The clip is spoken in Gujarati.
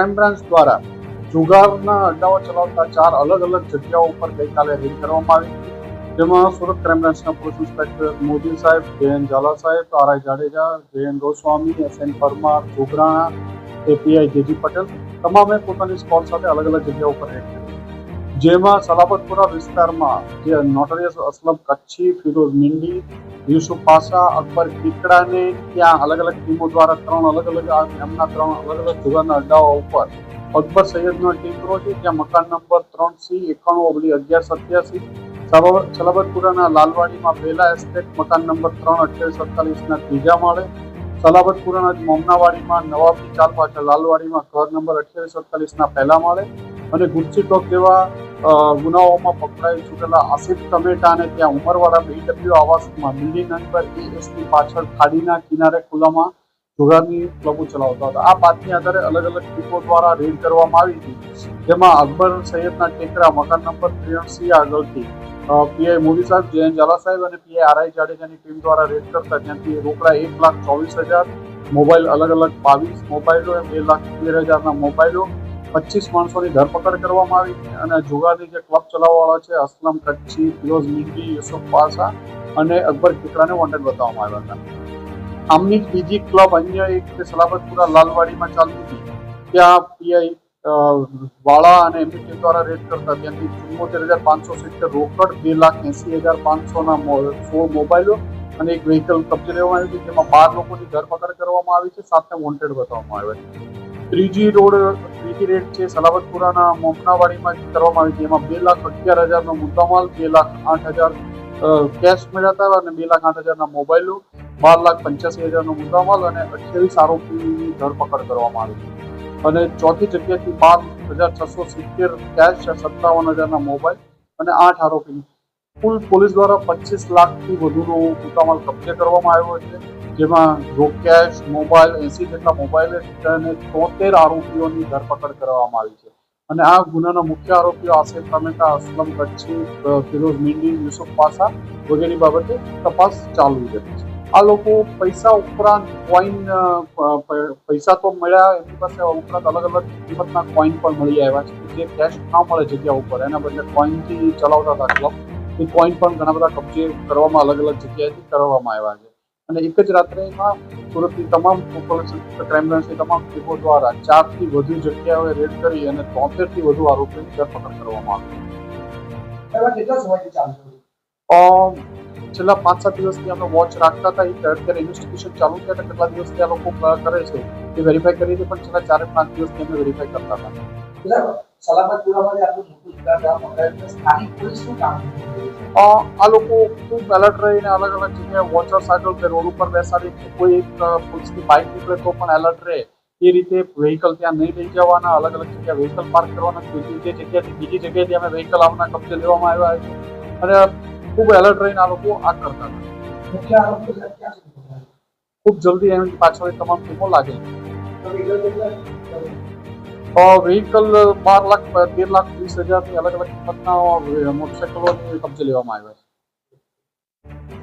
ક્રાઇમ બ્રાન્ચ દ્વારા જુગારના અડ્ડાઓ ચલાવતા ચાર અલગ અલગ જગ્યાઓ ઉપર ગઈકાલે રેડ કરવામાં આવી જેમાં સુરત ક્રાઇમ બ્રાન્ચના પોલીસ ઇન્સ્પેક્ટર મોદી સાહેબ જે એન ઝાલા સાહેબ R I Jadeja J Goswami S N Parmar, Jograna, API J G Patel, તમામે પોતાની સ્કોડ સાથે અલગ અલગ જગ્યાઓ ઉપર રેડ જેમાં સલાબતપુરા વિસ્તારમાં જે નોટરિયસ અસલમ, કચ્છી, ફિરોઝ મિંડી, યુસુફ પાસા, અકબર કીકડાને ત્યાં અલગ અલગ ટીમો દ્વારા ત્રણ અલગ અલગ એમના ત્રણ અલગ અલગ જુગારના અડ્ડાઓ ઉપર અકબર સૈયદનો ટીકરો છે. ત્યાં મકાન નંબર ત્રણ સી, એકાણું ઓગણી અગિયાર સત્યાસી સલાબતપુરાના લાલવાડીમાં પહેલા એસ્ટેટ મકાન નંબર ત્રણ અઠ્યાવીસ અડતાલીસના ત્રીજા માળે, સલાબતપુરાના મોમનાવાડીમાં નવાબની ચાલ પાછળ લાલવાડીમાં ઘર નંબર અઠ્યાવીસ અડતાલીસના પહેલા માળે અને ગુચ્છી ટોક જેવા ગુનાઓમાં પકડાઈ ચૂકેલા આસિફ ટમેટા અને ત્યાં ઉમરવાડા બીડબ્લ્યુ આવાસમાં બિલ્ડિંગ નંબર એએસની પાછળ ખાડીના કિનારે ખુલ્લામાં જુગારની ક્લબો ચલાવતા હતા. આ બાતમી આધારે અલગ અલગ ટીમો દ્વારા રેડ કરવામાં આવી હતી. જેમાં અકબર સૈયદના ટેકરા, મકાન નંબર ત્રેસી આગળથી પીઆઈ મોદી સાહેબ જયંત ઝાલા સાહેબ અને પીઆઈ આરઆઈ જાડેજાની ટીમ દ્વારા રેડ કરતા ત્યાંથી રોકડા એક લાખ ચોવીસ હજાર, મોબાઈલ અલગ અલગ બાવીસ મોબાઈલો, બે લાખ તેર હજારના મોબાઈલો પચીસ માણસોની ધરપકડ કરવામાં આવી અને જુગારની જે ક્લબ ચલાવવાવાળા છે, અસલમ કચ્છી, ફિરોઝ મિંડી યુસુફ પાસા અને અકબર કિકરાને વોન્ટેડ બતાવવામાં આવ્યા હતા. આમની જ બીજી ક્લબ અન્ય એક સલાબતપુરા લાલવાડીમાં ચાલતી હતી, ત્યાં પીઆઈ વાળા અને એમની ટીમ દ્વારા રેડ કરતા ત્યાંથી ચુમ્મોતેર હજાર પાંચસો સિત્તેર રોકડ બે લાખ એંસી હજાર પાંચસોના સોળ મોબાઈલો અને એક વ્હીકલ કબજે લેવામાં આવ્યું છે જેમાં બાર લોકોની ધરપકડ કરવામાં આવી છે, સાથે વોન્ટેડ બતાવવામાં આવ્યા છે. ત્રીજી રોડ ત્રીજી રેટ છે સલાબતપુરાના મોમનાવાડીમાં કરવામાં આવી છે, એમાં બે લાખ અગિયાર હજારનો મુદ્દામાલ, બે લાખ આઠ હજાર કેશ મળ્યા હતા અને બે લાખ આઠ હજારના મોબાઈલો, બાર લાખ પંચ્યાસી હજારનો મુદ્દામાલ અને અઠ્યાવીસ આરોપીની ધરપકડ કરવામાં આવી છે. અને ચોથી જગ્યાથી બાર હજાર છસો સિત્તેર કેશ સત્તાવન હજારના મોબાઈલ અને આઠ આરોપીની. કુલ પોલીસ દ્વારા પચીસ લાખથી વધુનો મુદ્દામાલ કબજે કરવામાં આવ્યો છે. જેમાં રોકેશ, મોબાઈલ, એસી જેટલા મોબાઈલ અને તોતેર આરોપીઓની ધરપકડ કરવામાં આવી છે. અને આ ગુનાના મુખ્ય આરોપીઓ આસિફ ટમેટા અસલમ કચ્છી ફિરોઝ મીંડી, યુસુફ પાસા વગેરે બાબતે તપાસ ચાલુ છે. આ લોકો પૈસા ઉપરાંત કોઈન પૈસા તો મળ્યા, એમની પાસે ઉપરાંત અલગ અલગ કિંમતના કોઈન પણ મળી આવ્યા છે. જે કેશ ના મળે જગ્યા ઉપર, એના બદલે કોઈનથી ચલાવતા હતા ક્લબ એ કોઈન પણ ઘણા બધા કબજે કરવામાં, અલગ અલગ જગ્યાએથી કરવામાં આવ્યા છે. અને એક જ રાત્રેમાં સુરતની તમામ ક્રાઇમ બ્રાન્ચની તમામ ટીમો દ્વારા ચારથી વધુ જગ્યાઓએ રેડ કરી અને તોતેરથી વધુ આરોપીની ધરપકડ કરવામાં આવી. છેલ્લા પાંચ સાત દિવસથી અમે વોચ રાખતા હતા. અત્યારે ઇન્વેસ્ટિગેશન ચાલુ છે એટલે કેટલા દિવસથી આ લોકો કરે છે એ વેરીફાઈ કરી છે પણ છેલ્લા ચારે પાંચ દિવસથી અમે વેરીફાઈ કરતા હતા. આ લોકો ખૂબ એલર્ટ રહીને અલગ અલગ જગ્યાએ વોચર આગળ કે રોડ ઉપર બેસાડી કોઈ એક પોલીસની બાઇક નીકળે તો પણ એલર્ટ રહે. એ રીતે વ્હીકલ ત્યાં નહીં લઈ જવાના અલગ અલગ જગ્યાએ વ્હીકલ પાર્ક કરવાના બીજી જે જગ્યાથી બીજી જગ્યાએથી અમે વ્હીકલ આવના કબજે લેવામાં આવ્યા છે. અને ખૂબ એલર્ટ રહીને આ લોકો આ કરતા હતા? ખૂબ જલ્દી એમની પાછળ તમામ ટીમો લાગે વ્હીકલ બાર લાખ તેર લાખ વીસ હજારની અલગ અલગ કિંમતના મોટરસાયકલોની કબજે લેવામાં આવ્યા છે